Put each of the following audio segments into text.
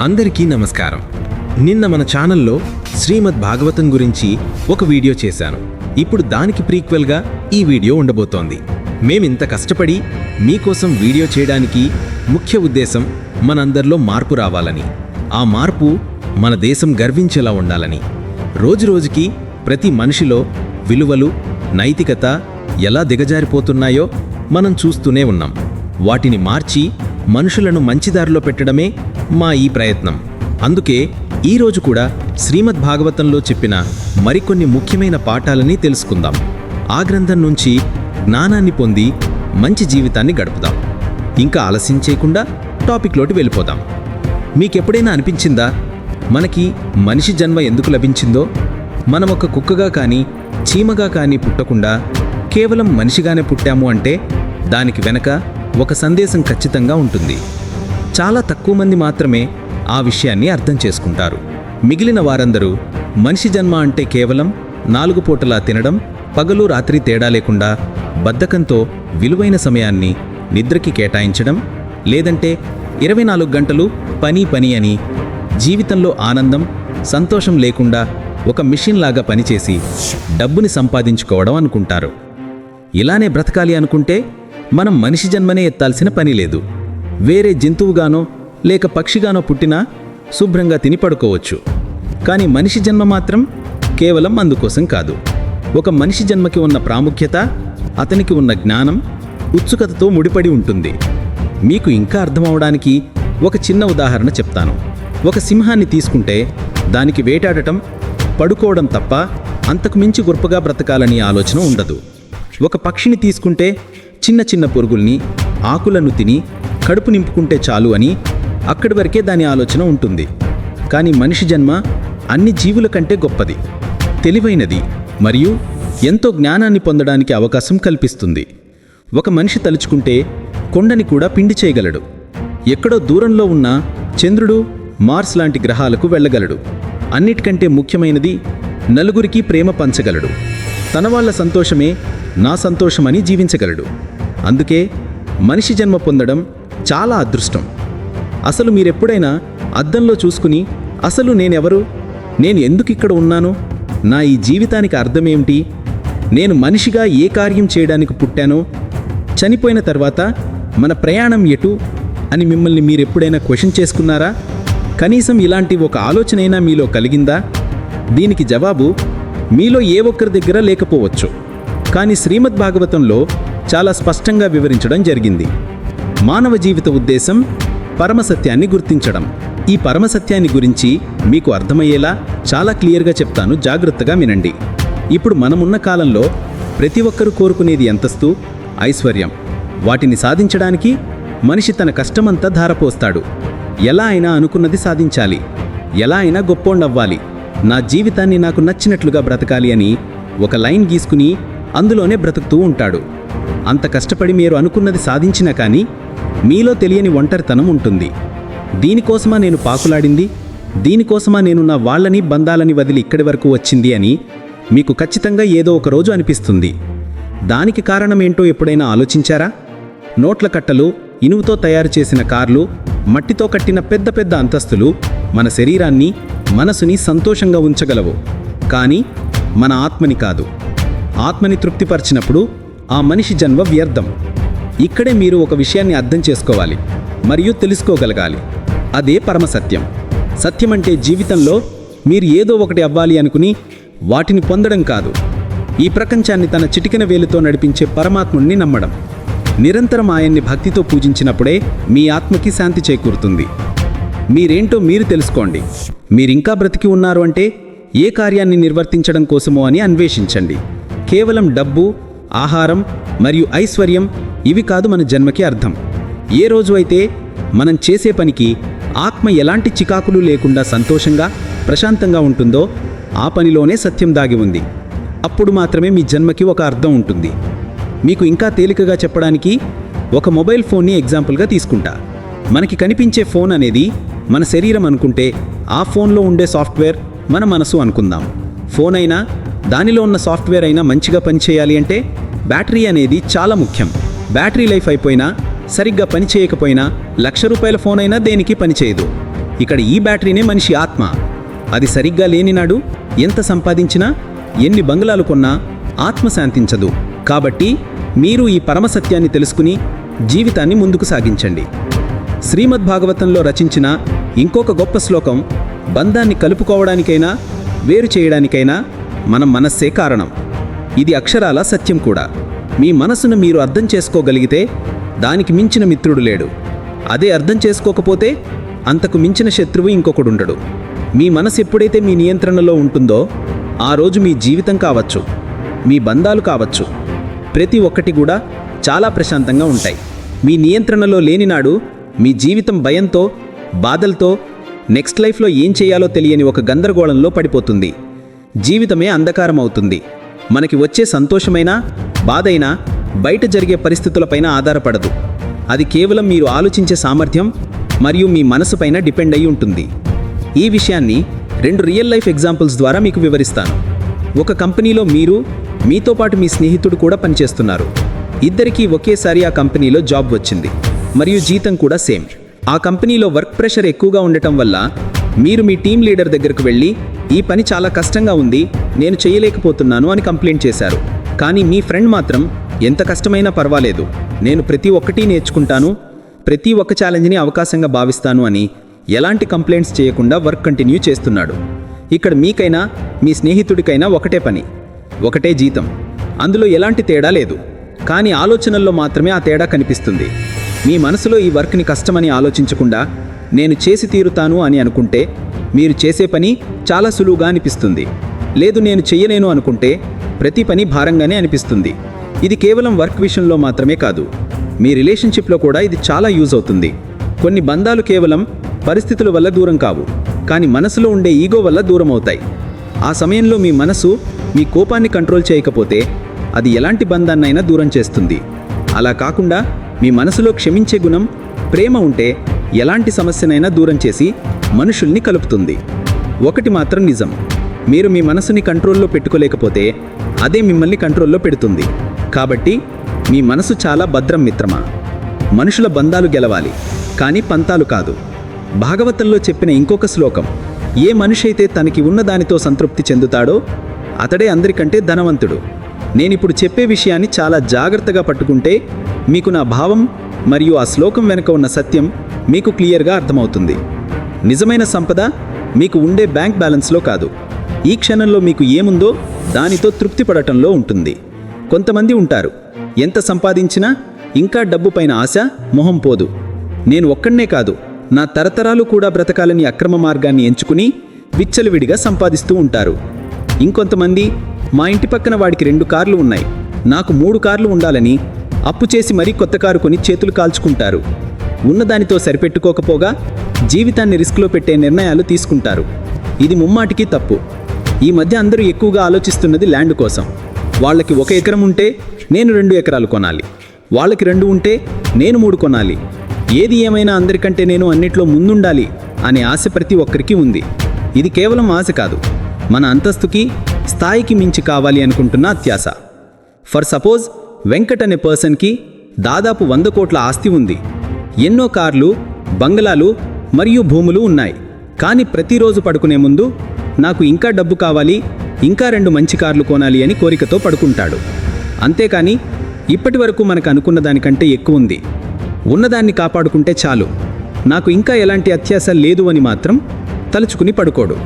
అందరికీ నమస్కారం. నిన్న మన ఛానల్లో శ్రీమద్ భాగవతం గురించి ఒక వీడియో చేశాను. ఇప్పుడు దానికి ప్రీక్వెల్గా ఈ వీడియో ఉండబోతోంది. మేమింత కష్టపడి మీకోసం వీడియో చేయడానికి ముఖ్య ఉద్దేశం మనందరిలో మార్పు రావాలని. ఆ మార్పు మన దేశం గర్వించేలా ఉండాలని. రోజురోజుకి ప్రతి మనిషిలో విలువలు నైతికత ఎలా దిగజారిపోతున్నాయో మనం చూస్తూనే ఉన్నాం. వాటిని మార్చి మనుషులను మంచిదారిలో పెట్టడమే మా ఈ ప్రయత్నం. అందుకే ఈరోజు కూడా శ్రీమద్ భాగవతంలో చెప్పిన మరికొన్ని ముఖ్యమైన పాఠాలని తెలుసుకుందాం. ఆ గ్రంథం నుంచి జ్ఞానాన్ని పొంది మంచి జీవితాన్ని గడుపుదాం. ఇంకా ఆలస్యం చేయకుండా టాపిక్లోటి వెళ్ళిపోదాం. మీకెప్పుడైనా అనిపించిందా? మనకి మనిషి జన్మ ఎందుకు లభించిందో? మనం ఒక కుక్కగా కానీ చీమగా కానీ పుట్టకుండా కేవలం మనిషిగానే పుట్టాము అంటే దానికి వెనక ఒక సందేశం ఖచ్చితంగా ఉంటుంది. చాలా తక్కువ మంది మాత్రమే ఆ విషయాన్ని అర్థం చేసుకుంటారు. మిగిలిన వారందరూ మనిషి జన్మ అంటే కేవలం నాలుగు పూటలా తినడం పగలు రాత్రి తేడా లేకుండా బద్ధకంతో విలువైన సమయాన్ని నిద్రకి కేటాయించడం లేదంటే ఇరవై నాలుగు గంటలు పని పని అని జీవితంలో ఆనందం సంతోషం లేకుండా ఒక మిషన్ లాగా పనిచేసి డబ్బుని సంపాదించుకోవడం అనుకుంటారు. ఇలానే బ్రతకాలి అనుకుంటే మనం మనిషి జన్మనే ఎత్తాల్సిన పని లేదు. వేరే జంతువుగానో లేక పక్షిగానో పుట్టినా శుభ్రంగా తిని పడుకోవచ్చు. కానీ మనిషి జన్మ మాత్రం కేవలం అందుకోసం కాదు. ఒక మనిషి జన్మకి ఉన్న ప్రాముఖ్యత అతనికి ఉన్న జ్ఞానం ఉత్సుకతతో ముడిపడి ఉంటుంది. మీకు ఇంకా అర్థమవడానికి ఒక చిన్న ఉదాహరణ చెప్తాను. ఒక సింహాన్ని తీసుకుంటే దానికి వేటాడటం పడుకోవడం తప్ప అంతకు మించి గొప్పగా బ్రతకాలని ఆలోచన ఉండదు. ఒక పక్షిని తీసుకుంటే చిన్న చిన్న పురుగుల్ని ఆకులను తిని కడుపు నింపుకుంటే చాలు అని అక్కడి వరకే దాని ఆలోచన ఉంటుంది. కానీ మనిషి జన్మ అన్ని జీవుల కంటే గొప్పది తెలివైనది మరియు ఎంతో జ్ఞానాన్ని పొందడానికి అవకాశం కల్పిస్తుంది. ఒక మనిషి తలుచుకుంటే కొండని కూడా పిండి చేయగలడు. ఎక్కడో దూరంలో ఉన్న చంద్రుడు మార్స్ లాంటి గ్రహాలకు వెళ్ళగలడు. అన్నిటికంటే ముఖ్యమైనది నలుగురికి ప్రేమ పంచగలడు. తన వాళ్ళ సంతోషమే నా సంతోషమని జీవించగలడు. అందుకే మనిషి జన్మ పొందడం చాలా అదృష్టం. అసలు మీరెప్పుడైనా అద్దంలో చూసుకుని అసలు నేనెవరు? నేను ఎందుకు ఇక్కడ ఉన్నాను? నా ఈ జీవితానికి అర్థమేమిటి? నేను మనిషిగా ఏ కార్యం చేయడానికి పుట్టానో? చనిపోయిన తర్వాత మన ప్రయాణం ఎటు? అని మిమ్మల్ని మీరెప్పుడైనా క్వశ్చన్ చేసుకున్నారా? కనీసం ఇలాంటి ఒక ఆలోచనైనా మీలో కలిగిందా? దీనికి జవాబు మీలో ఏ ఒక్కరి దగ్గర లేకపోవచ్చు. కానీ శ్రీమద్ భాగవతంలో చాలా స్పష్టంగా వివరించడం జరిగింది. మానవ జీవిత ఉద్దేశం పరమసత్యాన్ని గుర్తించడం. ఈ పరమసత్యాన్ని గురించి మీకు అర్థమయ్యేలా చాలా క్లియర్గా చెప్తాను. జాగ్రత్తగా వినండి. ఇప్పుడు మనమున్న కాలంలో ప్రతి ఒక్కరూ కోరుకునేది ఎంతస్తు? ఐశ్వర్యం. వాటిని సాధించడానికి మనిషి తన కష్టమంతా ధారపోస్తాడు. ఎలా అయినా అనుకున్నది సాధించాలి. ఎలా అయినా గొప్పోండవ్వాలి నా జీవితాన్ని నాకు నచ్చినట్లుగా బ్రతకాలి అని ఒక లైన్ గీసుకుని అందులోనే బ్రతుకుతూ ఉంటాడు. అంత కష్టపడి మీరు అనుకున్నది సాధించినా కానీ మీలో తెలియని ఒంటరితనం ఉంటుంది. దీనికోసమా నేను పాకులాడింది? దీనికోసమా నేను నా వాళ్ళని బంధాలని వదిలి ఇక్కడి వరకు వచ్చింది అని మీకు ఖచ్చితంగా ఏదో ఒక రోజు అనిపిస్తుంది. దానికి కారణమేంటో ఎప్పుడైనా ఆలోచించారా? నోట్ల కట్టలు ఇనుముతో తయారు చేసిన కార్లు మట్టితో కట్టిన పెద్ద పెద్ద అంతస్తులు మన శరీరాన్ని మనసుని సంతోషంగా ఉంచగలవు. కానీ మన ఆత్మని కాదు. ఆత్మని తృప్తిపరిచినప్పుడు ఆ మనిషి జన్మ వ్యర్థం. ఇక్కడే మీరు ఒక విషయాన్ని అర్థం చేసుకోవాలి మరియు తెలుసుకోగలగాలి. అదే పరమసత్యం సత్యం. అంటే జీవితంలో మీరు ఏదో ఒకటి అవ్వాలి అనుకుని వాటిని పొందడం కాదు. ఈ ప్రపంచాన్ని తన చిటికిన వేలుతో నడిపించే పరమాత్ముణ్ణి నమ్మడం. నిరంతరం ఆయన్ని భక్తితో పూజించినప్పుడే మీ ఆత్మకి శాంతి చేకూరుతుంది. మీరేంటో మీరు తెలుసుకోండి. మీరింకా బ్రతికి ఉన్నారు అంటే ఏ కార్యాన్ని నిర్వర్తించడం కోసమో అని అన్వేషించండి. కేవలం డబ్బు ఆహారం మరియు ఐశ్వర్యం ఇవి కాదు మన జన్మకి అర్థం. ఏ రోజు అయితే మనం చేసే పనికి ఆత్మ ఎలాంటి చికాకులు లేకుండా సంతోషంగా ప్రశాంతంగా ఉంటుందో ఆ పనిలోనే సత్యం దాగి ఉంది. అప్పుడు మాత్రమే మీ జన్మకి ఒక అర్థం ఉంటుంది. మీకు ఇంకా తేలికగా చెప్పడానికి ఒక మొబైల్ ఫోన్ని ఎగ్జాంపుల్గా తీసుకుంటా. మనకి కనిపించే ఫోన్ అనేది మన శరీరం అనుకుంటే ఆ ఫోన్లో ఉండే సాఫ్ట్వేర్ మన మనసు అనుకుందాం. ఫోన్ అయినా దానిలో ఉన్న సాఫ్ట్వేర్ అయినా మంచిగా పనిచేయాలి అంటే బ్యాటరీ అనేది చాలా ముఖ్యం. బ్యాటరీ లైఫ్ అయిపోయినా సరిగ్గా పని చేయకపోయినా లక్ష రూపాయల ఫోన్ అయినా దేనికి పనిచేయదు ఇక్కడ ఈ బ్యాటరీనే మనిషి ఆత్మ. అది సరిగ్గా లేని నాడు ఎంత సంపాదించినా ఎన్ని బంగ్లాలు కొన్నా ఆత్మ శాంతించదు. కాబట్టి మీరు ఈ పరమసత్యాన్ని తెలుసుకుని జీవితాన్ని ముందుకు సాగించండి. శ్రీమద్ భాగవతంలో రచించిన ఇంకొక గొప్ప శ్లోకం బంధాన్ని కలుపుకోవడానికైనా వేరు చేయడానికైనా మన మనస్సే కారణం. ఇది అక్షరాల సత్యం కూడా. మీ మనసును మీరు అర్థం చేసుకోగలిగితే దానికి మించిన మిత్రుడు లేడు. అదే అర్థం చేసుకోకపోతే అంతకు మించిన శత్రువు ఇంకొకడుండడు. మీ మనసు ఎప్పుడైతే మీ నియంత్రణలో ఉంటుందో ఆ రోజు మీ జీవితం కావచ్చు మీ బంధాలు కావచ్చు ప్రతి ఒక్కటి కూడా చాలా ప్రశాంతంగా ఉంటాయి. మీ నియంత్రణలో లేనినాడు మీ జీవితం భయంతో బాధలతో నెక్స్ట్ లైఫ్లో ఏం చేయాలో తెలియని ఒక గందరగోళంలో పడిపోతుంది. జీవితమే అంధకారం అవుతుంది మనకి వచ్చే సంతోషమైనా బాధైనా బయట జరిగే పరిస్థితులపైన ఆధారపడదు. అది కేవలం మీరు ఆలోచించే సామర్థ్యం మరియు మీ మనసుపైన డిపెండ్ అయి ఉంటుంది. ఈ విషయాన్ని రెండు రియల్ లైఫ్ ఎగ్జాంపుల్స్ ద్వారా మీకు వివరిస్తాను. ఒక కంపెనీలో మీరు మీతో పాటు మీ స్నేహితుడు కూడా పనిచేస్తున్నారు. ఇద్దరికీ ఒకేసారి ఆ కంపెనీలో జాబ్ వచ్చింది. మరియు జీతం కూడా సేమ్. ఆ కంపెనీలో వర్క్ ప్రెషర్ ఎక్కువగా ఉండటం వల్ల మీరు మీ టీం లీడర్ దగ్గరకు వెళ్ళి ఈ పని చాలా కష్టంగా ఉంది నేను చేయలేకపోతున్నాను అని కంప్లైంట్ చేశారు. కానీ మీ ఫ్రెండ్ మాత్రం ఎంత కష్టమైనా పర్వాలేదు నేను ప్రతి ఒక్కటి నేర్చుకుంటాను ప్రతి ఒక్క ఛాలెంజ్ని అవకాశంగా భావిస్తాను అని ఎలాంటి కంప్లైంట్స్ చేయకుండా వర్క్ కంటిన్యూ చేస్తున్నాడు. ఇక్కడ మీకైనా మీ స్నేహితుడికైనా ఒకటే పని ఒకటే జీతం. అందులో ఎలాంటి తేడా లేదు. కానీ ఆలోచనల్లో మాత్రమే ఆ తేడా కనిపిస్తుంది. మీ మనసులో ఈ వర్క్ని కష్టమని ఆలోచించకుండా నేను చేసి తీరుతాను అని అనుకుంటే మీరు చేసే పని చాలా సులువుగా అనిపిస్తుంది. లేదు నేను చెయ్యలేను అనుకుంటే ప్రతి పని భారంగానే అనిపిస్తుంది. ఇది కేవలం వర్క్ విషయంలో మాత్రమే కాదు. మీ రిలేషన్షిప్లో కూడా ఇది చాలా యూజ్ అవుతుంది. కొన్ని బంధాలు కేవలం పరిస్థితుల వల్ల దూరం కావు కానీ మనసులో ఉండే ఈగో వల్ల దూరం అవుతాయి. ఆ సమయంలో మీ మనసు మీ కోపాన్ని కంట్రోల్ చేయకపోతే అది ఎలాంటి బంధాన్నైనా దూరం చేస్తుంది. అలా కాకుండా మీ మనసులో క్షమించే గుణం ప్రేమ ఉంటే ఎలాంటి సమస్యనైనా దూరం చేసి మనుషుల్ని కలుపుతుంది. ఒకటి మాత్రం నిజం. మీరు మీ మనసుని కంట్రోల్లో పెట్టుకోలేకపోతే అదే మిమ్మల్ని కంట్రోల్లో పెడుతుంది. కాబట్టి మీ మనసు చాలా భద్రం మిత్రమా? మనుషుల బంధాలు గెలవాలి కానీ పంతాలు కాదు. భాగవతంలో చెప్పిన ఇంకొక శ్లోకం ఏ మనిషి అయితే తనకి ఉన్న దానితో సంతృప్తి చెందుతాడో అతడే అందరికంటే ధనవంతుడు. నేనిప్పుడు చెప్పే విషయాన్ని చాలా జాగ్రత్తగా పట్టుకుంటే మీకు నా భావం మరియు ఆ శ్లోకం వెనుక ఉన్న సత్యం మీకు క్లియర్గా అర్థమవుతుంది. నిజమైన సంపద మీకు ఉండే బ్యాంక్ బ్యాలెన్స్లో కాదు. ఈ క్షణంలో మీకు ఏముందో దానితో తృప్తి పడటంలో ఉంటుంది. కొంతమంది ఉంటారు ఎంత సంపాదించినా ఇంకా డబ్బుపైన ఆశ మొహం పోదు. నేను ఒక్కడనే కాదు నా తరతరాలు కూడా బ్రతకాలని అక్రమ మార్గాన్ని ఎంచుకుని విచ్చలవిడిగా సంపాదిస్తూ ఉంటారు. ఇంకొంతమంది మా ఇంటి పక్కన వాడికి రెండు కార్లు ఉన్నాయి. నాకు మూడు కార్లు ఉండాలని అప్పు చేసి మరీ కొత్త కారు కొని చేతులు కాల్చుకుంటారు. ఉన్నదానితో సరిపెట్టుకోకపోగా జీవితాన్ని రిస్క్లో పెట్టే నిర్ణయాలు తీసుకుంటారు. ఇది ముమ్మాటికి తప్పు. ఈ మధ్య అందరూ ఎక్కువగా ఆలోచిస్తున్నది ల్యాండ్ కోసం. వాళ్ళకి ఒక ఎకరం ఉంటే నేను రెండు ఎకరాలు కొనాలి. వాళ్ళకి రెండు ఉంటే నేను మూడు కొనాలి. ఏది ఏమైనా అందరికంటే నేను అన్నిట్లో ముందుండాలి అనే ఆశ ప్రతి ఒక్కరికి ఉంది. ఇది కేవలం ఆశ కాదు. మన అంతస్తుకి స్థాయికి మించి కావాలి అనుకుంటున్న అత్యాశ. ఫర్ సపోజ్ వెంకట్ అనే పర్సన్కి దాదాపు వంద కోట్ల ఆస్తి ఉంది. ఎన్నో కార్లు బంగ్లాలు మరియు భూములు ఉన్నాయి. కానీ ప్రతిరోజు పడుకునే ముందు నాకు ఇంకా డబ్బు కావాలి ఇంకా రెండు మంచి కార్లు కొనాలి అని కోరికతో పడుకుంటాడు. అంతేకాని ఇప్పటి వరకు మనకు అనుకున్న దానికంటే ఎక్కువ ఉంది. ఉన్నదాన్ని కాపాడుకుంటే చాలు. నాకు ఇంకా ఎలాంటి అత్యాశ లేదు అని మాత్రం తలుచుకుని పడుకోడు.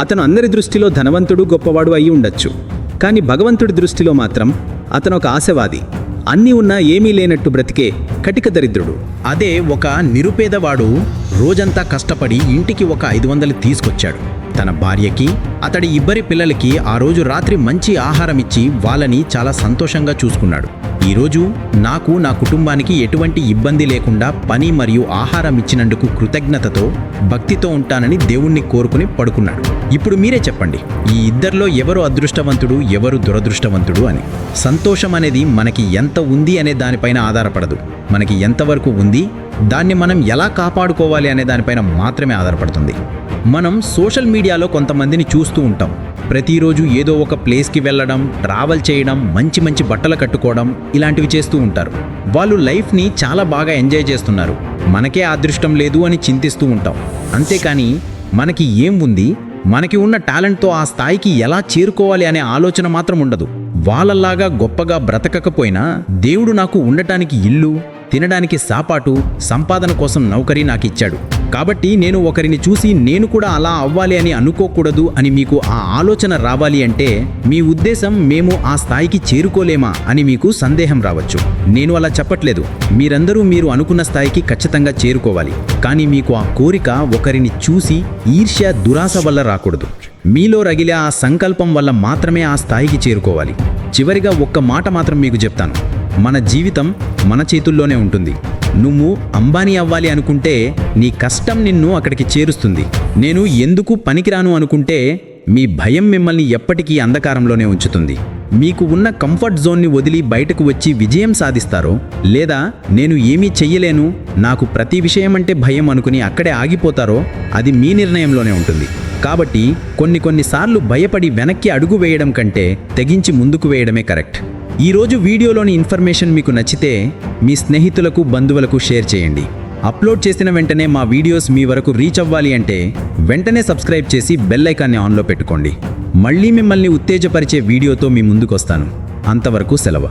అతను అందరి దృష్టిలో ధనవంతుడు గొప్పవాడు అయి ఉండొచ్చు. కానీ భగవంతుడి దృష్టిలో మాత్రం అతను ఒక ఆశవాది. అన్నీ ఉన్నా ఏమీ లేనట్టు బ్రతికే కటిక దరిద్రుడు. అదే ఒక నిరుపేదవాడు రోజంతా కష్టపడి ఇంటికి ఒక ఐదు వందలు తీసుకొచ్చాడు. తన భార్యకి అతడి ఇబ్బరి పిల్లలకి ఆ రోజు రాత్రి మంచి ఆహారం ఇచ్చి వాళ్ళని చాలా సంతోషంగా చూసుకున్నాడు. ఈరోజు నాకు నా కుటుంబానికి ఎటువంటి ఇబ్బంది లేకుండా పని మరియు ఆహారం ఇచ్చినందుకు కృతజ్ఞతతో భక్తితో ఉంటానని దేవుణ్ణి కోరుకుని పడుకున్నాడు. ఇప్పుడు మీరే చెప్పండి ఈ ఇద్దరిలో ఎవరు అదృష్టవంతుడు ఎవరు దురదృష్టవంతుడు అని? సంతోషం అనేది మనకి ఎంత ఉంది అనే దానిపైన ఆధారపడదు. మనకి ఎంతవరకు ఉంది దాన్ని మనం ఎలా కాపాడుకోవాలి అనే దానిపైన మాత్రమే ఆధారపడుతుంది. మనం సోషల్ మీడియాలో కొంతమందిని చూస్తూ ఉంటాం. ప్రతిరోజు ఏదో ఒక ప్లేస్కి వెళ్ళడం ట్రావెల్ చేయడం మంచి మంచి బట్టలు కట్టుకోవడం ఇలాంటివి చేస్తూ ఉంటారు. వాళ్ళు లైఫ్ని చాలా బాగా ఎంజాయ్ చేస్తున్నారు. మనకే అదృష్టం లేదు అని చింతిస్తూ ఉంటాం. అంతేకాని మనకి ఏం ఉంది? మనకి ఉన్న టాలెంట్తో ఆ స్థాయికి ఎలా చేరుకోవాలి అనే ఆలోచన మాత్రం ఉండదు. వాళ్ళలాగా గొప్పగా బ్రతకకపోయినా దేవుడు నాకు ఉండటానికి ఇల్లు తినడానికి సాపాటు సంపాదన కోసం నౌకరీ నాకు ఇచ్చాడు. కాబట్టి నేను ఒకరిని చూసి నేను కూడా అలా అవ్వాలి అని అనుకోకూడదు అని మీకు ఆ ఆలోచన రావాలి అంటే మీ ఉద్దేశం మేము ఆ స్థాయికి చేరుకోలేమా అని మీకు సందేహం రావచ్చు. నేను అలా చెప్పట్లేదు. మీరందరూ మీరు అనుకున్న స్థాయికి ఖచ్చితంగా చేరుకోవాలి. కానీ మీకు ఆ కోరిక ఒకరిని చూసి ఈర్ష్య దురాశ వల్ల రాకూడదు. మీలో రగిలే ఆ సంకల్పం వల్ల మాత్రమే ఆ స్థాయికి చేరుకోవాలి. చివరిగా ఒక్క మాట మాత్రం మీకు చెప్తాను. మన జీవితం మన చేతుల్లోనే ఉంటుంది. నువ్వు అంబానీ అవ్వాలి అనుకుంటే నీ కష్టం నిన్ను అక్కడికి చేరుస్తుంది. నేను ఎందుకు పనికిరాను అనుకుంటే మీ భయం మిమ్మల్ని ఎప్పటికీ అంధకారంలోనే ఉంచుతుంది. మీకు ఉన్న కంఫర్ట్ జోన్ని వదిలి బయటకు వచ్చి విజయం సాధిస్తారో లేదా నేను ఏమీ చెయ్యలేను నాకు ప్రతి విషయం అంటే భయం అనుకుని అక్కడే ఆగిపోతారో అది మీ నిర్ణయంలోనే ఉంటుంది. కాబట్టి కొన్ని కొన్నిసార్లు భయపడి వెనక్కి అడుగు వేయడం కంటే తెగించి ముందుకు వేయడమే కరెక్ట్. ఈరోజు వీడియోలోని ఇన్ఫర్మేషన్ మీకు నచ్చితే మీ స్నేహితులకు బంధువులకు షేర్ చేయండి. అప్లోడ్ చేసిన వెంటనే మా వీడియోస్ మీ వరకు రీచ్ అవ్వాలి అంటే వెంటనే సబ్స్క్రైబ్ చేసి బెల్ ఐకాన్ని ఆన్లో పెట్టుకోండి. మళ్ళీ మిమ్మల్ని ఉత్తేజపరిచే వీడియోతో మీ ముందుకొస్తాను. అంతవరకు సెలవు.